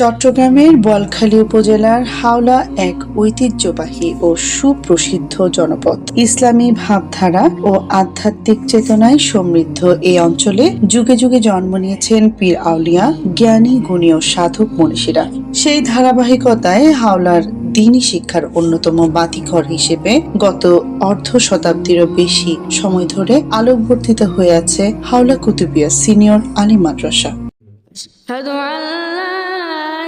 চট্টগ্রামের বলখালী উপজেলার হাওলা এক ঐতিহ্যবাহী ও সুপ্রসিদ্ধ জনপদ। ইসলামী ভাবধারা ও আধ্যাত্মিক চেতনায় সমৃদ্ধ এই অঞ্চলে যুগে যুগে জন্ম নিয়েছেন পীর আউলিয়া, জ্ঞানী, গুণী ও সাধক মনীষীরা। সেই ধারাবাহিকতায় হাওলার দিনই শিক্ষার অন্যতম বাতিঘর হিসেবে গত অর্ধ শতাব্দীরও বেশি সময় ধরে আলোকবর্তিত হয়ে আছে হাওলা কুতুবিয়া সিনিয়র আলী মাদ্রাসা।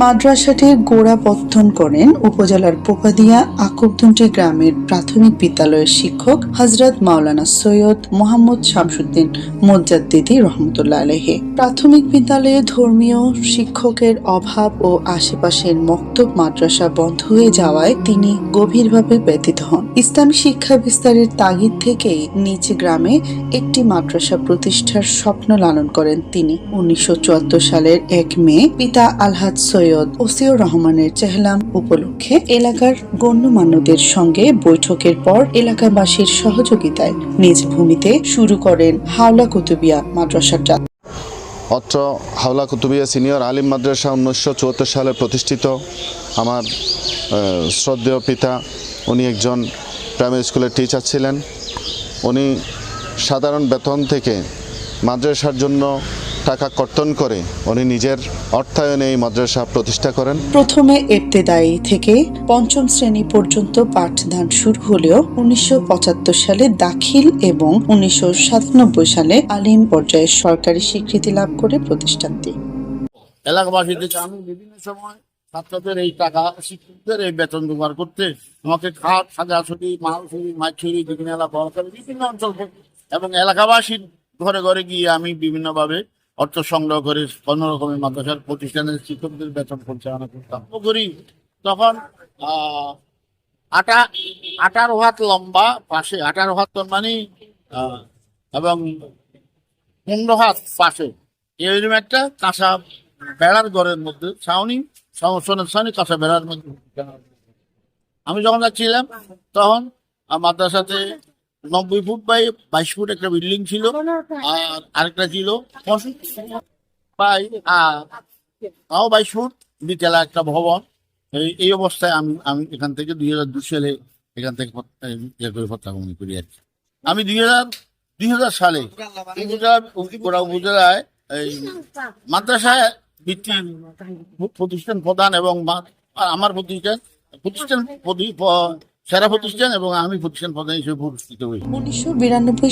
মাদ্রাসাটির গোড়াপত্তন করেন উপজেলার পোকাদিয়া আকুবদুন্টি গ্রামের প্রাথমিক বিদ্যালয়ের শিক্ষক হজরত মাওলানা সৈয়দ মোহাম্মদ শামসুদ্দিন মোজ্জাদ্দিদি রহমতুল্লাহ আলহে প্রাথমিক বিদ্যালয়ে ধর্মীয় শিক্ষকের অভাব ও আশেপাশের মক্তব মাদ্রাসা বন্ধ হয়ে যাওয়ায় তিনি গভীরভাবে ব্যথিত হন। ইসলামী শিক্ষা বিস্তারের তাগিদ থেকেই নিজ গ্রামে একটি মাদ্রাসা প্রতিষ্ঠার স্বপ্ন লালন করেন তিনি। উনিশশো চুয়াত্তর সালের এক মে পিতা আলহাজ সৈয়দ ওসিউর রহমানের চেহলাম উপলক্ষে এলাকার গণ্যমান্যদের সঙ্গে বৈঠকের পর এলাকাবাসীর সহযোগিতায় নিজ ভূমিতে শুরু করেন হাওলা কুতুবিয়া মাদ্রাসার যাত্রা অত্র হাওলা কুতুবিয়া সিনিয়র আলিম মাদ্রাসা উনিশশো চুয়াত্তর সালে প্রতিষ্ঠিত। আমার শ্রদ্ধেয় পিতা, উনি একজন প্রাইমারি স্কুলের টিচার ছিলেন। উনি সাধারণ বেতন থেকে মাদ্রাসার জন্য টাকা কর্তন করে উনি নিজের অর্থায়নে এই মাদ্রাসা প্রতিষ্ঠা করেন। প্রথমে এফতেদায়ী থেকে পঞ্চম শ্রেণি পর্যন্ত পাঠদান শুরু হলেও উনিশশো পঁচাত্তর সালে দাখিল এবং উনিশশো সাতানব্বই সালে আলিম পর্যায়ে সরকারি স্বীকৃতি লাভ করে প্রতিষ্ঠানটি। এলাকাবাসী থেকে আমি বিভিন্ন সময় ছাত্রদের এই টাকা শিক্ষকদের এই বেতন জোগাড় করতে আমাকে খাট সাজাছড়ি মালছড়ি মাছড়ি বিভিন্ন এলাকা বিভিন্ন অঞ্চল থেকে এবং এলাকাবাসীর ঘরে ঘরে গিয়ে আমি বিভিন্নভাবে অর্থ সংগ্রহ করে কোনো রকমের মাদ্রাসার প্রতিষ্ঠানের শিক্ষকদের বেতন পরিচালনা করতাম করি তখন আটা আঠারো হাত লম্বা, পাশে আঠারো হাত মানে এবং পনেরো হাত পাশে। এরকম একটা কাঁচা বেড়ার ঘরের মধ্যে, ছাউনি সমস্যনের ছাউনি, কাঁচা বেড়ার মধ্যে। আমি যখন যাচ্ছিলাম, তখন মাদ্রাসাতে নব্বই ফুট বাই বাইশ ফুট একটা বিল্ডিং ছিল, আর আরেকটা ছিল বাই তাও বাইশ ফুট, বিকেলা একটা ভবন এই এই অবস্থায় আমি আমি এখান থেকে দুই হাজার দু সালে এখান থেকে ইয়ে করে প্রত্যাগমন করি আর কি। আমি দুই হাজার দুই হাজার সালে উপজেলা- উপজেলায় এই মাদ্রাসায় ভিত্তি প্রতিষ্ঠান প্রদান এবং আমার প্রতিষ্ঠান প্রতিষ্ঠান সেরা প্রতিষ্ঠান এবং আমি প্রতিষ্ঠান প্রদান হিসেবে পুরস্কৃত হই। উনিশশো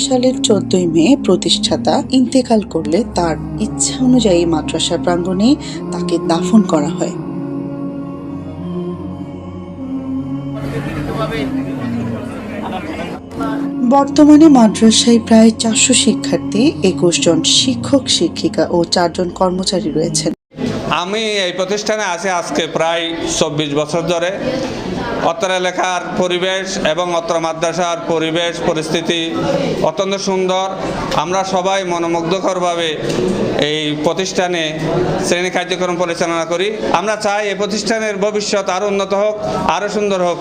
সালের চোদ্দই মে প্রতিষ্ঠাতা ইন্তেকাল করলে তার ইচ্ছা অনুযায়ী মাদ্রাসা প্রাঙ্গণে তাকে দাফন করা হয়। বর্তমানে মাদ্রাসায় প্রায় চারশো শিক্ষার্থী একুশ জন শিক্ষক শিক্ষিকা ও চারজন কর্মচারী রয়েছেন। আমি এই প্রতিষ্ঠানে আছি আজকে প্রায় চব্বিশ বছর ধরে। অত্র এলাকার পরিবেশ এবং অত্র মাদ্রাসার পরিবেশ, পরিস্থিতি অত্যন্ত সুন্দর। আমরা সবাই মনোমুগ্ধকরভাবে এই প্রতিষ্ঠানে শ্রেণি কার্যক্রম পরিচালনা করি। আমরা চাই এই প্রতিষ্ঠানের ভবিষ্যৎ আরও উন্নত হোক আরও সুন্দর হোক।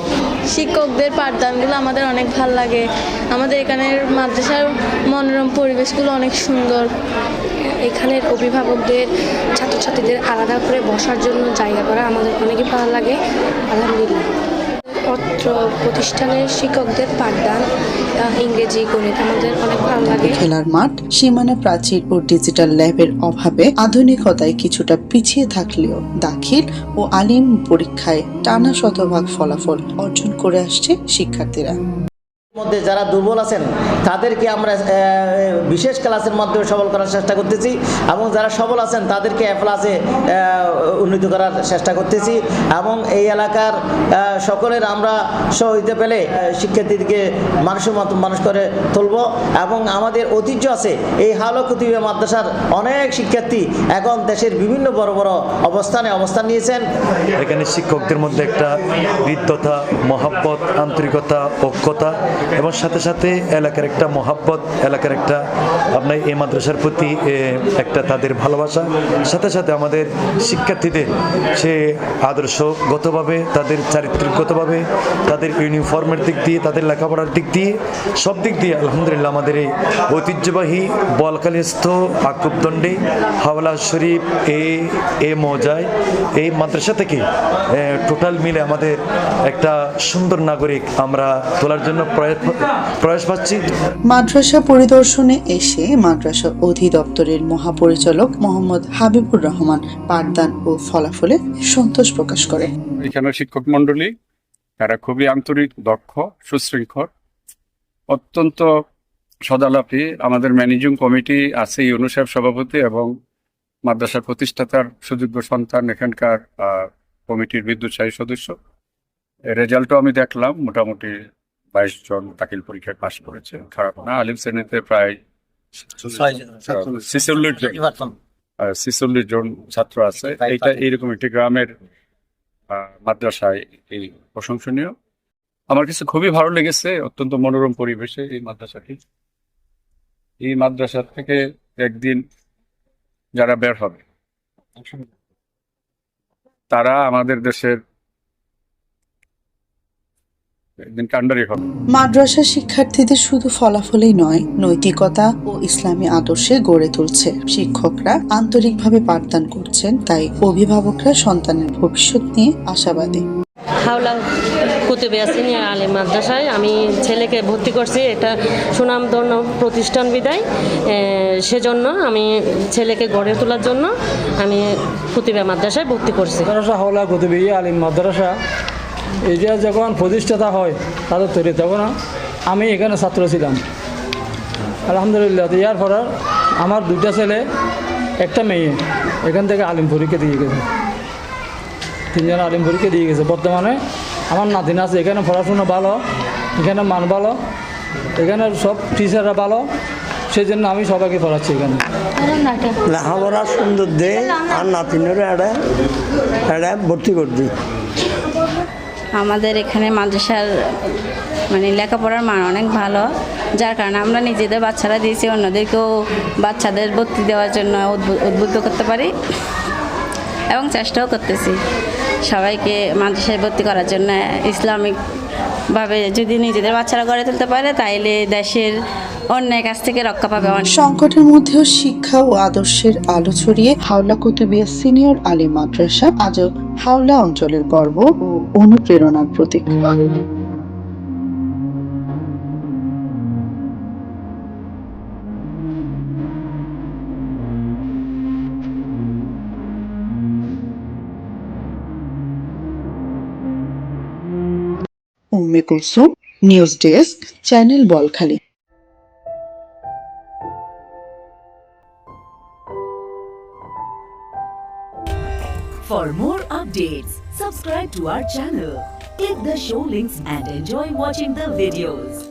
শিক্ষকদের পাঠদানগুলো আমাদের অনেক ভালো লাগে। আমাদের এখানের মাদ্রাসার মনোরম পরিবেশগুলো অনেক সুন্দর। এখানের অভিভাবকদের, ছাত্রছাত্রীদের আলাদা করে বসার জন্য জায়গা করা আমাদের অনেকই ভালো লাগে। আলহামদুলিল্লাহ। অত্র প্রতিষ্ঠানের শিক্ষকদের পাঠদান ইংরেজি গণিত আমাদের অনেক ভালো লাগে। খেলার মাঠ, সীমানা প্রাচীর ও ডিজিটাল ল্যাবের অভাবে আধুনিকতায় কিছুটা পিছিয়ে থাকলেও দাখিল ও আলিম পরীক্ষায় টানা শতভাগ ফলাফল অর্জন করে আসছে শিক্ষার্থীরা। মধ্যে যারা দুর্বল আছেন, তাদেরকে আমরা বিশেষ ক্লাসের মাধ্যমে সবল করার চেষ্টা করতেছি এবং যারা সবল আছেন, তাদেরকে এ ক্লাসে উন্নীত করার চেষ্টা করতেছি এবং এই এলাকার সকলের আমরা সহযোগিতা পেলে শিক্ষার্থীদেরকে মানুষের মতো মানুষ করে তুলব এবং আমাদের ঐতিহ্য আছে, এই হালো কুতুবিয়া মাদ্রাসার অনেক শিক্ষার্থী এখন দেশের বিভিন্ন বড় বড় অবস্থানে অবস্থান নিয়েছেন। এখানে শিক্ষকদের মধ্যে একটা হৃদ্যতা মহাব্বত, আন্তরিকতা ঐক্যতা এবং সাথে সাথে এলাকার একটা মহাব্বত, এলাকার একটা আপনার এই মাদ্রাসার প্রতি একটা তাদের ভালোবাসা। সাথে সাথে আমাদের শিক্ষার্থীদের সে আদর্শগতভাবে, তাদের চারিত্রিকগতভাবে, তাদের ইউনিফর্মের দিক দিয়ে, তাদের লেখাপড়ার দিক দিয়ে, সব দিক দিয়ে আলহামদুলিল্লাহ আমাদের এই ঐতিহ্যবাহী বলকালিস্থ আকুবদণ্ডে হাওলা শরীফ এ এ মৌজায়, এই মাদ্রাসা থেকে টোটাল মিলে আমাদের একটা সুন্দর নাগরিক আমরা তোলার জন্য প্রয়াস প্রয়াস পাচ্ছি মাদ্রাসা পরিদর্শনে এসে মাদ্রাসা অধিদপ্তরের মহাপরিচালক মোহাম্মদ হাবিবুর রহমান পাঠদান ও ফলাফলে সন্তোষ প্রকাশ করে এখানে শিক্ষক মন্ডলী তারা খুবই আন্তরিক দক্ষ সুশৃঙ্খল অত্যন্ত সদালাপী। আমাদের ম্যানেজিং কমিটি আছে ইউনুসেফ সভাপতি এবং মাদ্রাসার প্রতিষ্ঠাতার সুযোগ্য সন্তান এখানকার আহ, কমিটির বিদ্যুৎসাহী সদস্য। রেজাল্টও আমি দেখলাম মোটামুটি বাইশ জন দাখিল পরীক্ষায় পাশ করেছে। খারাপ না আলিম শ্রেণীতে প্রায় ছিচল্লিশ জন। ছিচল্লিশ জন ছাত্র আছে। এইটা এইরকম একটি গ্রামের মাদ্রাসায় এই প্রশংসনীয়। আমার কাছে খুবই ভালো লেগেছে অত্যন্ত মনোরম পরিবেশে এই মাদ্রাসাটি। এই মাদ্রাসা থেকে একদিন যারা বের হবে তারা আমাদের দেশের হবে মাদ্রাসা শিক্ষার্থীদের শুধু ফলাফলেই নয় নৈতিকতা ও ইসলামী আদর্শে গড়ে তুলছে। শিক্ষকরা আন্তরিকভাবে পাঠদান করছেন তাই অভিভাবকরা সন্তানের ভবিষ্যৎ নিয়ে আশাবাদী। হাওলা কুতুবিয়া সিনিয়র আলী মাদ্রাসায় আমি ছেলেকে ভর্তি করছি এটা সুনামধন্য প্রতিষ্ঠান বিদায়। সেজন্য আমি ছেলেকে গড়ে তোলার জন্য আমি কুতুবিয়া মাদ্রাসায় ভর্তি করছি। মাদ্রাসা হাওলা কুতুবি আলিম মাদ্রাসা এটা যখন প্রতিষ্ঠাতা হয়, তাদের তৈরি তখন আমি এখানে ছাত্র ছিলাম। আলহামদুলিল্লাহ ইয়ার পর আমার দুইটা ছেলে, একটা মেয়ে, এখান থেকে আলিম দিয়ে গেছে। তিনজন আলিম পরীক্ষা দিয়ে গেছে। বর্তমানে আমার নাতিন আছে, এখানে পড়াশোনা ভালো, এখানে মান ভালো, এখানে সব টিচাররা ভালো সেই জন্য আমি সবাইকে পড়াচ্ছি এখানে। লেখাপড়া সুন্দর দে আর নাতিনের এটা এটা ভর্তি করছি আমাদের এখানে মাদ্রাসার মানে লেখাপড়ার মান অনেক ভালো। যার কারণে আমরা নিজেদের বাচ্চারা দিয়েছি, অন্যদেরকেও বাচ্চাদের ভর্তি দেওয়ার জন্য উদ্বু- উদ্বুদ্ধ করতে পারি এবং চেষ্টাও করতেছি। সবাইকে মাদ্রাসায় ভর্তি করার জন্য ইসলামিকভাবে যদি নিজেদের বাচ্চারা গড়ে তুলতে পারে, তাইলে দেশের অন্যের কাছ থেকে রক্ষা পাবে সংকটের মধ্যেও শিক্ষা ও আদর্শের আলো ছড়িয়ে হাওলা কুতুবিয়া সিনিয়র আলী মাদ্রাসা আজও হাওলা অঞ্চলের গর্ব ও অনুপ্রেরণার প্রতীক। Umme Kulsum news desk channel Balkhali For more updates, subscribe to our channel, click the show links and enjoy watching the videos.